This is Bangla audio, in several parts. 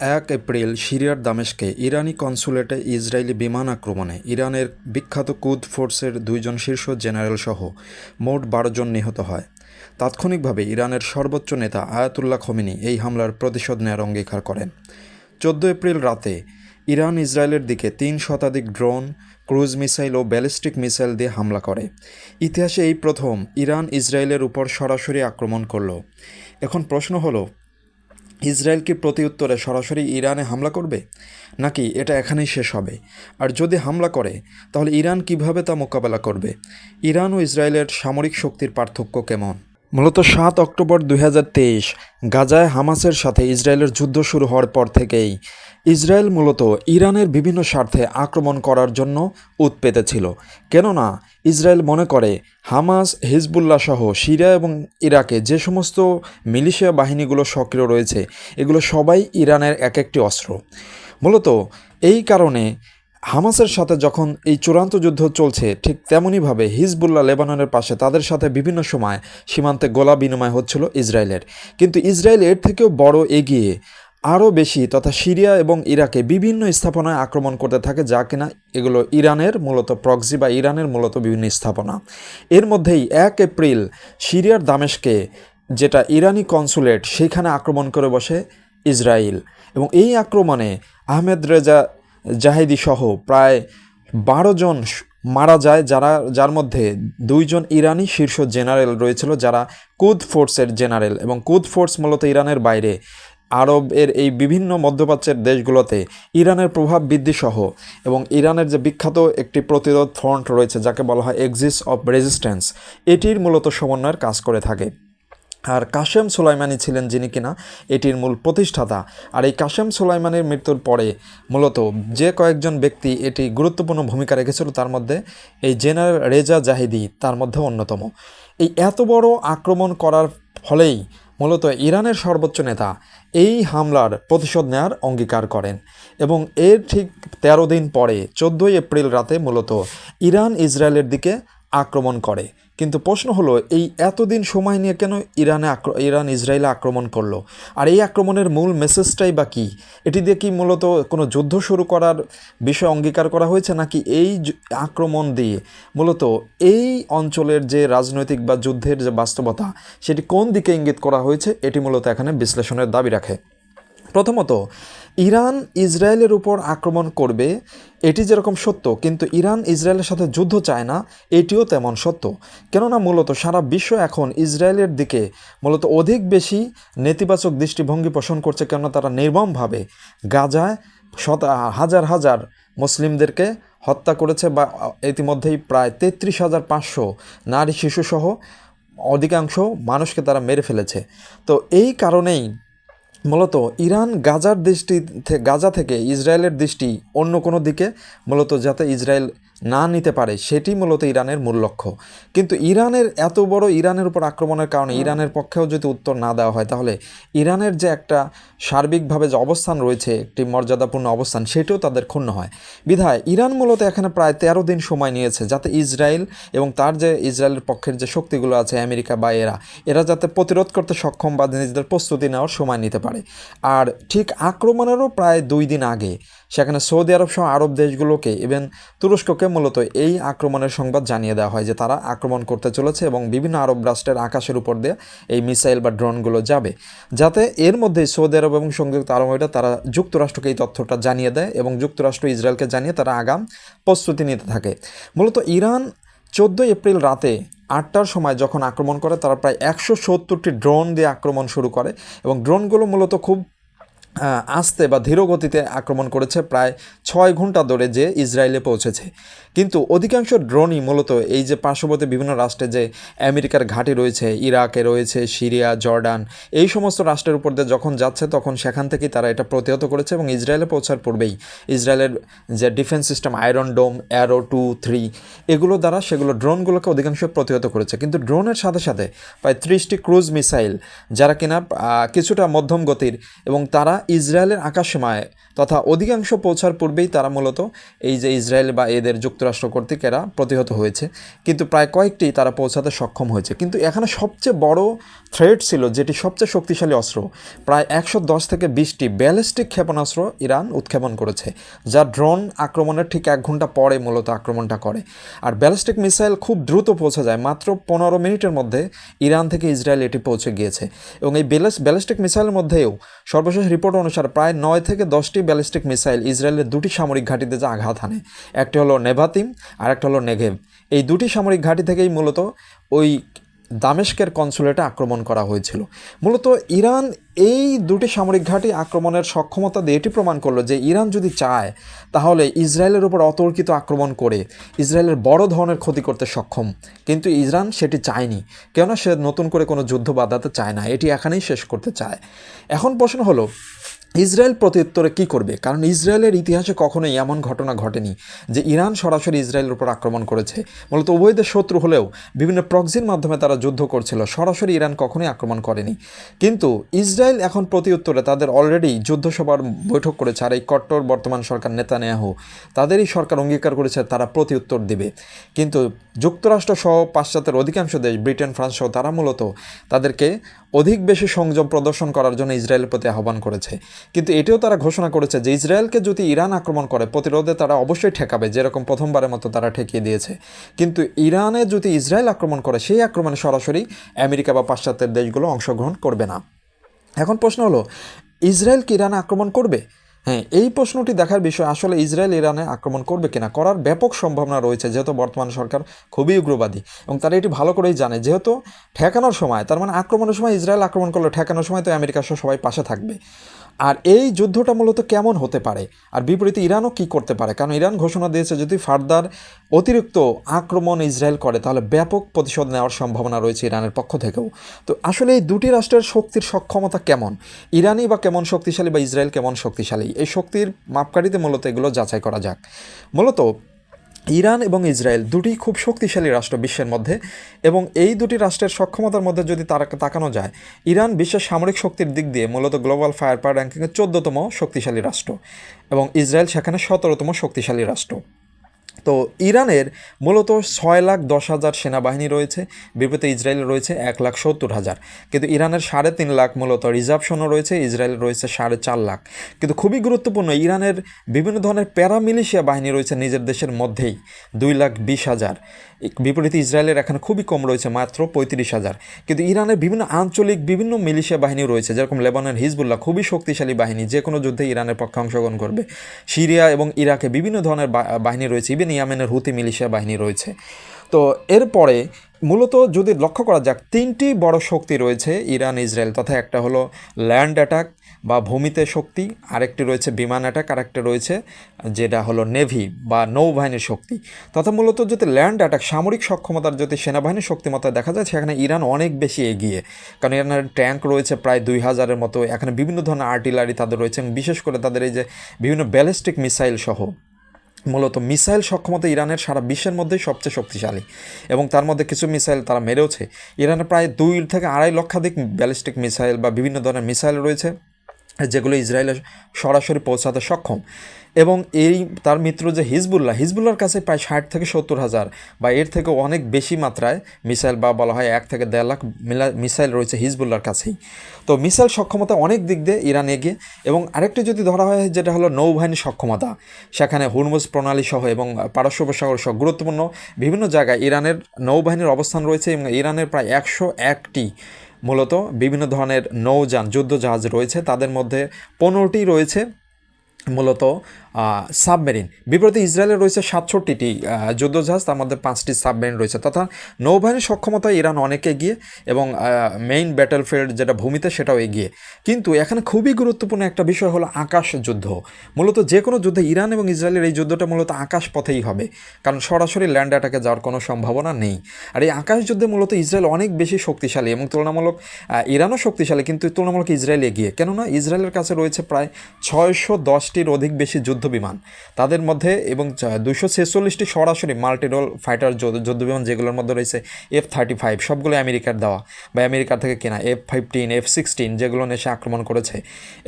এক এপ্রিল সিরিয়ার দামেশকে ইরানি কনসুলেটে ইসরায়েলি বিমান আক্রমণে ইরানের বিখ্যাত কুদ ফোর্সের দুইজন শীর্ষ জেনারেল সহ মোট বারো জন নিহত হয়। তাৎক্ষণিকভাবে ইরানের সর্বোচ্চ নেতা আয়াতুল্লাহ খমিনি এই হামলার প্রতিশোধ নেওয়ার অঙ্গীকার করেন। চোদ্দ এপ্রিল রাতে ইরান ইসরায়েলের দিকে তিন শতাধিক ড্রোন, ক্রুজ মিসাইল ও ব্যালিস্টিক মিসাইল দিয়ে হামলা করে। ইতিহাসে এই প্রথম ইরান ইসরায়েলের উপর সরাসরি আক্রমণ করল। এখন প্রশ্ন হলো ইসরায়েল কি প্রতি উত্তরে সরাসরি ইরানে হামলা করবে? নাকি এটা এখানেই শেষ হবে? আর যদি হামলা করে, তাহলে ইরান কীভাবে তা মোকাবেলা করবে? ইরান ও ইসরায়েলের সামরিক শক্তির পার্থক্য কেমন? মূলত সাত অক্টোবর দু হাজার তেইশ, গাজায় হামাসের সাথে ইসরায়েলের যুদ্ধ শুরু হওয়ার পর থেকেই ইসরায়েল মূলত ইরানের বিভিন্ন স্বার্থে আক্রমণ করার জন্য উৎপেতে ছিল কেননা ইসরায়েল মনে করে হামাস, হিজবুল্লাহ সহ সিরিয়া এবং ইরাকে যে সমস্ত মিলিশিয়া বাহিনীগুলো সক্রিয় রয়েছে, এগুলো সবাই ইরানের এক একটি অস্ত্র। মূলত এই কারণে হামাসের সাথে যখন এই চূড়ান্ত যুদ্ধ চলছে, ঠিক তেমনইভাবে হিজবুল্লাহ লেবাননের পাশে তাদের সাথে বিভিন্ন সময় সীমান্তে গোলা বিনিময় হচ্ছিল ইসরায়েলের। কিন্তু ইসরায়েল এর থেকেও বড় এগিয়ে আরও বেশি তথা সিরিয়া এবং ইরাকে বিভিন্ন স্থাপনায় আক্রমণ করতে থাকে যা কিনা এগুলো ইরানের মূলত প্রক্সি বা ইরানের মূলত বিভিন্ন স্থাপনা। এর মধ্যেই এক এপ্রিল সিরিয়ার দামেশকে, যেটা ইরানি কনসুলেট, সেখানে আক্রমণ করে বসে ইসরায়েল। এবং এই আক্রমণে আহমেদ রেজা জাহিদি সহ প্রায় বারো জন মারা যায়, যারা, যার মধ্যে দুইজন ইরানি শীর্ষ জেনারেল রয়েছিল, যারা কুদ ফোর্সের জেনারেল এবং কুদ ফোর্স মূলত ইরানের বাইরে। আরবের এই বিভিন্ন মধ্যপ্রাচ্যের দেশগুলোতে ইরানের প্রভাব বৃদ্ধি সহ এবং ইরানের যে বিখ্যাত একটি প্রতিরোধ ফ্রন্ট রয়েছে, যাকে বলা হয় এক্সিস অফ রেজিস্ট্যান্স এটির মূলত সমন্বয়ের কাজ করে থাকে। আর কাশেম সোলাইমানি ছিলেন যিনি কিনা, এটির মূল প্রতিষ্ঠাতা। আর এই কাশেম সোলাইমানির মৃত্যুর পরে মূলত যে কয়েকজন ব্যক্তি এটি গুরুত্বপূর্ণ ভূমিকা রেখেছিল, তার মধ্যে এই জেনারেল রেজা জাহিদি তার মধ্যে অন্যতম। এই এত বড় আক্রমণ করার ফলেই মূলত ইরানের সর্বোচ্চ নেতা এই হামলার প্রতিশোধ নেওয়ার অঙ্গীকার করেন এবং এর ঠিক তেরো দিন পরে, চোদ্দোই এপ্রিল রাতে মূলত ইরান ইসরায়েলের দিকে আক্রমণ করে। কিন্তু প্রশ্ন হলো, এই এতদিন সময় নিয়ে কেন ইরানে ইরান ইসরায়েলে আক্রমণ করল? আর এই আক্রমণের মূল মেসেজটাই বা কী? এটি দিয়ে কি মূলত কোনো যুদ্ধ শুরু করার বিষয় অঙ্গীকার করা হয়েছে, নাকি এই আক্রমণ দিয়ে? মূলত এই অঞ্চলের যে রাজনৈতিক বা যুদ্ধের যে বাস্তবতা, সেটি কোন দিকে ইঙ্গিত করা হয়েছে, এটি মূলত এখানে বিশ্লেষণের দাবি রাখে। প্রথমত ইরান ইসরায়েলের উপর আক্রমণ করবে, এটি যেরকম সত্য, কিন্তু ইরান ইসরায়েলের সাথে যুদ্ধ চায় না, এটিও তেমন সত্য। কেননা মূলত সারা বিশ্ব এখন ইসরায়েলের দিকে মূলত অধিক বেশি নেতিবাচক দৃষ্টিভঙ্গি পোষণ করছে কেননা তারা নির্মমভাবে গাজায় শত, হাজার হাজার মুসলিমদেরকে হত্যা করেছে বা ইতিমধ্যেই প্রায় তেত্রিশ হাজার পাঁচশো নারী, শিশুসহ অধিকাংশ মানুষকে তারা মেরে ফেলেছে। তো এই কারণেই মূলত ইরান গাজার দৃষ্টি গাজা থেকে ইসরায়েলের দৃষ্টি অন্য কোনো দিকে মূলত যাতে ইসরায়েল না নিতে পারে সেটি মূলত ইরানের মূল লক্ষ্য। কিন্তু ইরানের এত বড় ইরানের উপর আক্রমণের কারণে ইরানের পক্ষেও যদি উত্তর না দেওয়া হয় তাহলে ইরানের যে একটা সার্বিকভাবে যে অবস্থান রয়েছে একটি মর্যাদাপূর্ণ অবস্থান সেটিও তাদের ক্ষুণ্ণ হয়। বিধায় ইরান মূলত এখানে প্রায় তেরো দিন সময় নিয়েছে যাতে ইসরায়েল এবং তার যে ইসরায়েলের পক্ষের যে শক্তিগুলো আছে আমেরিকা বা এরা এরা যাতে প্রতিরোধ করতে সক্ষম বা নিজেদের প্রস্তুতি নেওয়ার সময় নিতে পারে। আর ঠিক আক্রমণেরও প্রায় দুই দিন আগে সেখানে সৌদি আরব সহ আরব দেশগুলোকে ইভেন তুরস্ককে মূলত এই আক্রমণের সংবাদ জানিয়ে দেওয়া হয় যে তারা আক্রমণ করতে চলেছে এবং বিভিন্ন আরব রাষ্ট্রের আকাশের উপর দিয়ে এই মিসাইল বা ড্রোনগুলো যাবে। যাতে এর মধ্যে সৌদি আরব এবং সংযুক্ত আরব তারা যুক্তরাষ্ট্রকে এই তথ্যটা জানিয়ে দেয় এবং যুক্তরাষ্ট্র ইসরায়েলকে জানিয়ে তারা আগাম প্রস্তুতি নিতে থাকে। মূলত ইরান চোদ্দোই এপ্রিল রাতে আটটার সময় যখন আক্রমণ করে, তারা প্রায় একশো সত্তরটি ড্রোন দিয়ে আক্রমণ শুরু করে এবং ড্রোনগুলো মূলত খুব আস্তে বা ধীর গতিতে আক্রমণ করেছে প্রায় ছয় ঘণ্টা ধরে যে ইসরায়েলে পৌঁছেছে। কিন্তু অধিকাংশ ড্রোনই মূলত এই যে পার্শ্ববর্তী বিভিন্ন রাষ্ট্রে যে আমেরিকার ঘাঁটি রয়েছে, ইরাকে রয়েছে, সিরিয়া, জর্ডান, এই সমস্ত রাষ্ট্রের উপর দিয়ে যখন যাচ্ছে তখন সেখান থেকেই তারা এটা প্রতিহত করেছে এবং ইসরায়েলে পৌঁছার পূর্বেই ইসরায়েলের যে defence system, iron dome, arrow two, three, এগুলো দ্বারা সেগুলো ড্রোনগুলোকে অধিকাংশ প্রতিহত করেছে। কিন্তু ড্রোনের সাথে সাথে প্রায় ত্রিশটি ক্রুজ মিসাইল, যারা কিনা কিছুটা মধ্যম গতির এবং তারা ইসরায়েলের আকাশসীমায় তথা অধিকাংশ পৌঁছার পূর্বেই তারা মূলত এই যে ইসরায়েল বা এদের যুক্তরাষ্ট্র কর্তৃক এরা প্রতিহত হয়েছে। কিন্তু প্রায় কয়েকটি তারা পৌঁছাতে সক্ষম হয়েছে। কিন্তু এখানে সবচেয়ে বড় থ্রেড ছিল যেটি সবচেয়ে শক্তিশালী অস্ত্র। প্রায় একশো দশ থেকে বিশটি ব্যালিস্টিক ক্ষেপণাস্ত্র ইরান উৎক্ষেপণ করেছে, যা ড্রোন আক্রমণের ঠিক এক ঘণ্টা পরে মূলত আক্রমণটা করে। আর ব্যালিস্টিক মিসাইল খুব দ্রুত পৌঁছে যায়, মাত্র পনেরো মিনিটের মধ্যে ইরান থেকে ইসরায়েল এটি পৌঁছে গিয়েছে। এবং এই ব্যালিস্টিক মিসাইলের মধ্যেও সর্বশেষ রিপোর্ট অনুসারে প্রায় নয় থেকে দশটি ব্যালিস্টিক মিসাইল ইসরায়েলের দুটি সামরিক ঘাঁটিতে যা আঘাত হানে, একটি হলো নেভাতিম আর একটা হলো নেঘেভ এই দুটি সামরিক ঘাঁটি থেকেই মূলত ওই দামেস্কের কনসুলেটে আক্রমণ করা হয়েছিল। মূলত ইরান এই দুটি সামরিক ঘাঁটি আক্রমণের সক্ষমতা দিয়ে এটি প্রমাণ করল যে ইরান যদি চায়, তাহলে ইসরায়েলের উপর অতর্কিত আক্রমণ করে ইসরায়েলের বড় ধরনের ক্ষতি করতে সক্ষম। কিন্তু ইরান সেটি চায়নি, কেননা সে নতুন করে কোনো যুদ্ধ বাধাতে চায় না, এটি এখানেই শেষ করতে চায়। এখন প্রশ্ন হলো ইসরায়েল প্রত্যুত্তরে কী করবে? কারণ ইসরায়েলের ইতিহাসে কখনোই এমন ঘটনা ঘটেনি যে ইরান সরাসরি ইসরায়েলের উপর আক্রমণ করেছে। মূলত উভয়দের শত্রু হলেও বিভিন্ন প্রক্সির মাধ্যমে তারা যুদ্ধ করছিল, সরাসরি ইরান কখনোই আক্রমণ করেনি। কিন্তু ইসরায়েল এখন প্রতিউত্তরে তাদের অলরেডি যুদ্ধসভার বৈঠক করেছে আর এই কট্টর বর্তমান সরকার নেতানিয়াহু, তাদেরই সরকার অঙ্গীকার করেছে, তারা প্রতিউত্তর দেবে। কিন্তু যুক্তরাষ্ট্র সহ পাশ্চাত্যের অধিকাংশ দেশ, ব্রিটেন, ফ্রান্স সহ তারা মূলত তাদেরকে অধিক বেশি সংযম প্রদর্শন করার জন্য ইসরায়েলের প্রতি আহ্বান করেছে। কিন্তু এটিও তারা ঘোষণা করেছে যে ইসরায়েলকে যদি ইরান আক্রমণ করে, প্রতিরোধে তারা অবশ্যই ঠেকাবে, যেরকম প্রথমবারের মতো তারা ঠেকিয়ে দিয়েছে। কিন্তু ইরানে যদি ইসরায়েল আক্রমণ করে, সেই আক্রমণে সরাসরি আমেরিকা বা পাশ্চাত্যের দেশগুলো অংশগ্রহণ করবে না। এখন প্রশ্ন হলো, ইসরায়েল কি ইরানে আক্রমণ করবে? হ্যাঁ এই প্রশ্নটি দেখার বিষয় আসলে ইসরায়েল ইরানে আক্রমণ করবে কিনা, করার ব্যাপক সম্ভাবনা রয়েছে, যেহেতু বর্তমান সরকার খুবই উগ্রবাদী এবং তারা এটি ভালো করেই জানে। যেহেতু ঠেকানোর সময়, তার মানে আক্রমণের সময় ইসরায়েল আক্রমণ করলে, ঠেকানোর সময় তো আমেরিকা সহ সবাই পাশে থাকবে। আর এই যুদ্ধটা মূলত কেমন হতে পারে? আর বিপরীতে ইরানও কি করতে পারে? কারণ ইরান ঘোষণা দিয়েছে যদি ফার্দার অতিরিক্ত আক্রমণ ইসরায়েল করে, তাহলে ব্যাপক প্রতিশোধ নেওয়ার সম্ভাবনা রয়েছে ইরানের পক্ষ থেকেও। তো আসলে এই দুটি রাষ্ট্রের শক্তির সক্ষমতা কেমন? ইরানই বা কেমন শক্তিশালী বা ইসরায়েল কেমন শক্তিশালী? এই শক্তির মাপকাঠিতে মূলত এগুলো যাচাই করা যাক। মূলত ইরান এবং ইসরায়েল দুটি খুব শক্তিশালী রাষ্ট্র বিশ্বের মধ্যে এবং এই দুটি রাষ্ট্রের সক্ষমতার মধ্যে যদি তাকানো যায়, ইরান বিশ্বের সামরিক শক্তির দিক দিয়ে মূলত গ্লোবাল ফায়ার পাওয়ার র্যাঙ্কিংয়ে চোদ্দতম শক্তিশালী রাষ্ট্র এবং ইসরায়েল সেখানে সতেরোতম শক্তিশালী রাষ্ট্র। তো ইরানের মূলত ছয় লাখ দশ হাজার সেনাবাহিনী রয়েছে, বিপরীতে ইসরায়েলের রয়েছে এক লাখ সত্তর হাজার। কিন্তু ইরানের সাড়ে তিন লাখ মূলত রিজার্ভ সৈন্য রয়েছে, ইসরায়েলের রয়েছে সাড়ে চার লাখ। কিন্তু খুবই গুরুত্বপূর্ণ, ইরানের বিভিন্ন ধরনের প্যারামিলিশিয়া বাহিনী রয়েছে নিজের দেশের মধ্যেই, দুই লাখ বিশ হাজার। বিপরীতে ইসরায়েলের এখানে খুবই কম রয়েছে, মাত্র পঁয়ত্রিশ হাজার। কিন্তু ইরানের বিভিন্ন আঞ্চলিক বিভিন্ন মিলিশিয়া বাহিনী রয়েছে, যেরকম লেবাননের হিজবুল্লাহ, খুবই শক্তিশালী বাহিনী, যে কোনো যুদ্ধে ইরানের পক্ষে অংশগ্রহণ করবে। সিরিয়া এবং ইরাকে বিভিন্ন ধরনের বাহিনী রয়েছে ইভেন ইয়ামেনের হুতি মিলিশিয়া বাহিনী রয়েছে। তো এরপরে মূলত যদি লক্ষ্য করা যাক, তিনটি বড় শক্তি রয়েছে ইরান, ইসরায়েল, তথা একটা হলো ল্যান্ড অ্যাটাক বা ভূমিতে শক্তি, আরেকটি রয়েছে বিমান অ্যাটাক, আরেকটি রয়েছে যেটা হলো নেভি বা নৌবাহিনীর শক্তি। তথা মূলত যদি ল্যান্ড অ্যাটাক সামরিক সক্ষমতার যদি সেনাবাহিনীর শক্তিমত্তা দেখা যায়, সেখানে ইরান অনেক বেশি এগিয়ে। কারণ ইরানের ট্যাঙ্ক রয়েছে প্রায় দুই হাজারের মতো, এখানে বিভিন্ন ধরনের আর্টিলারি তাদের রয়েছে, এবং বিশেষ করে তাদের এই যে বিভিন্ন ব্যালিস্টিক মিসাইল সহ মূলত মিসাইল সক্ষমতা ইরানের সারা বিশ্বের মধ্যেই সবচেয়ে শক্তিশালী। এবং তার মধ্যে কিছু মিসাইল তারা মেরেওছে। ইরানের প্রায় দুই থেকে আড়াই লক্ষাধিক ব্যালিস্টিক মিসাইল বা বিভিন্ন ধরনের মিসাইল রয়েছে, যেগুলো ইসরায়েলে সরাসরি পৌঁছাতে সক্ষম। এবং এই তার মিত্র যে হিজবুল্লাহ হিজবুল্লার কাছে প্রায় ষাট থেকে সত্তর হাজার বা এর থেকে অনেক বেশি মাত্রায় মিসাইল বা বলা হয় এক থেকে দেড় লাখ মিসাইল রয়েছে হিজবুল্লার কাছেই। তো মিসাইল সক্ষমতা অনেক দিক দিয়ে ইরান এগিয়ে এবং আরেকটি যদি ধরা হয়, যেটা হলো নৌবাহিনীর সক্ষমতা। সেখানে হুরমুজ প্রণালী সহ এবং পারস্য উপসাগর সহ গুরুত্বপূর্ণ বিভিন্ন জায়গায় ইরানের নৌবাহিনীর অবস্থান রয়েছে এবং ইরানের প্রায় একশো একটি মূলত বিভিন্ন ধরনের নৌযান, যুদ্ধজাহাজ রয়েছে। তাদের মধ্যে পনেরোটি রয়েছে। মূলত সাবমেরিন বিপরীতে ইসরায়েলের রয়েছে সাতষট্টিটি যুদ্ধজাহাজ, তার মধ্যে পাঁচটি সাবমেরিন রয়েছে। তথা নৌবাহিনীর সক্ষমতা ইরান অনেক এগিয়ে এবং মেইন ব্যাটেল ফিল্ড যেটা ভূমিতে সেটাও এগিয়ে। কিন্তু এখানে খুবই গুরুত্বপূর্ণ একটা বিষয় হলো আকাশ যুদ্ধ। মূলত যে কোনো যুদ্ধে ইরান এবং ইসরায়েলের এই যুদ্ধটা মূলত আকাশ পথেই হবে। কারণ সরাসরি ল্যান্ড অ্যাটাকে যাওয়ার কোনো সম্ভাবনা নেই। আর এই আকাশ যুদ্ধে মূলত ইসরায়েল অনেক বেশি শক্তিশালী এবং তুলনামূলক ইরানও শক্তিশালী, কিন্তু তুলনামূলক ইসরায়েল এগিয়ে। কেননা ইসরায়েলের কাছে রয়েছে প্রায় ছয়শো দশটির অধিক বেশি যুদ্ধ যুদ্ধ বিমান তাদের মধ্যে এবং দুশো ছেচল্লিশটি সরাসরি মাল্টিরোল ফাইটার যুদ্ধ বিমান যেগুলোর মধ্যে রয়েছে এফ থার্টি ফাইভ, সবগুলো আমেরিকার দেওয়া বা আমেরিকার থেকে কেনা, এফ ফাইভটিন এফ সিক্সটিন যেগুলো এসে আক্রমণ করেছে।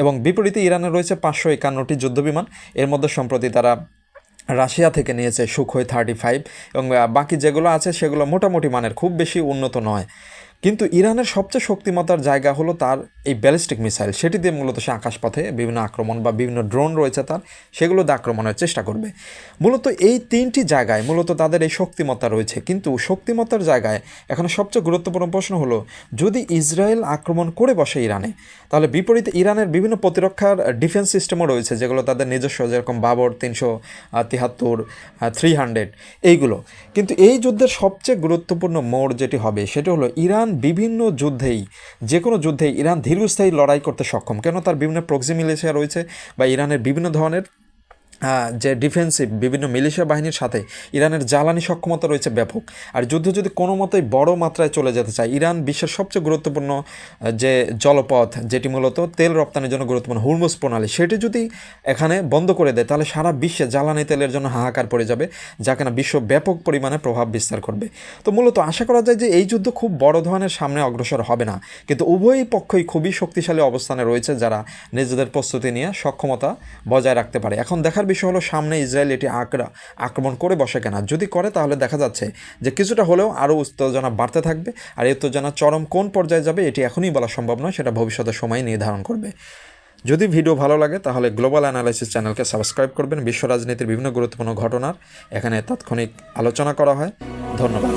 এবং বিপরীতে ইরানে রয়েছে পাঁচশো একান্নটি যুদ্ধ বিমান এর মধ্যে সম্প্রতি তারা রাশিয়া থেকে নিয়েছে সুখোই থার্টি ফাইভ এবং বাকি যেগুলো আছে সেগুলো মোটামুটি মানের, খুব বেশি উন্নত নয়। কিন্তু ইরানের সবচেয়ে শক্তিমতার জায়গা হলো তার এই ব্যালিস্টিক মিসাইল। সেটি দিয়ে মূলত সে আকাশপথে বিভিন্ন আক্রমণ বা বিভিন্ন ড্রোন রয়েছে তার, সেগুলো দিয়ে আক্রমণের চেষ্টা করবে। মূলত এই তিনটি জায়গায় মূলত তাদের এই শক্তিমত্তা রয়েছে। কিন্তু শক্তিমত্তার জায়গায় এখন সবচেয়ে গুরুত্বপূর্ণ প্রশ্ন হলো, যদি ইসরায়েল আক্রমণ করে বসে ইরানে, তাহলে বিপরীতে ইরানের বিভিন্ন প্রতিরক্ষার ডিফেন্স সিস্টেমও রয়েছে, যেগুলো তাদের নিজস্ব, যেরকম বাবর তিনশো তিহাত্তর, থ্রি হান্ড্রেড, এইগুলো। কিন্তু এই যুদ্ধের সবচেয়ে গুরুত্বপূর্ণ মোড় যেটি হবে, সেটা হলো ইরান বিভিন্ন যুদ্ধেই যে কোনো যুদ্ধেই ইরান দীর্ঘস্থায়ী লড়াই করতে সক্ষম। কেন তার বিভিন্ন প্রক্সি মিলিশিয়া রয়েছে বা ইরানের বিভিন্ন ধরনের যে ডিফেন্সিভ বিভিন্ন মিলিশিয়া বাহিনীর সাথে ইরানের জ্বালানি সক্ষমতা রয়েছে ব্যাপক। আর যুদ্ধ যদি কোনো মতেই বড় মাত্রায় চলে যেতে চায়, ইরান বিশ্বের সবচেয়ে গুরুত্বপূর্ণ যে জলপথ, যেটি মূলত তেল রপ্তানির জন্য গুরুত্বপূর্ণ, হুরমুজ প্রণালী, সেটি যদি এখানে বন্ধ করে দেয়, তাহলে সারা বিশ্বে জ্বালানি তেলের জন্য হাহাকার পড়ে যাবে, যা কিনা বিশ্ব ব্যাপক পরিমাণে প্রভাব বিস্তার করবে। তো মূলত আশা করা যায় যে এই যুদ্ধ খুব বড় ধরনের সামনে অগ্রসর হবে না। কিন্তু উভয় পক্ষই খুবই শক্তিশালী অবস্থানে রয়েছে, যারা নিজেদের প্রস্তুতি নিয়ে সক্ষমতা বজায় রাখতে পারে। এখন দেখার বিষয় হলো সামনে ইসরায়েল এটি আক্রা আক্রমণ করে বসে কেনা? যদি করে, তাহলে দেখা যাচ্ছে যে কিছুটা হলেও আরও উত্তেজনা বাড়তে থাকবে। আর এই উত্তেজনা চরম কোন পর্যায়ে যাবে, এটি এখনই বলা সম্ভব নয়, সেটা ভবিষ্যতের সময় নির্ধারণ করবে। যদি ভিডিও ভালো লাগে, তাহলে গ্লোবাল অ্যানালাইসিস চ্যানেলকে সাবস্ক্রাইব করবেন। বিশ্ব রাজনীতির বিভিন্ন গুরুত্বপূর্ণ ঘটনার এখানে তাৎক্ষণিক আলোচনা করা হয়। ধন্যবাদ।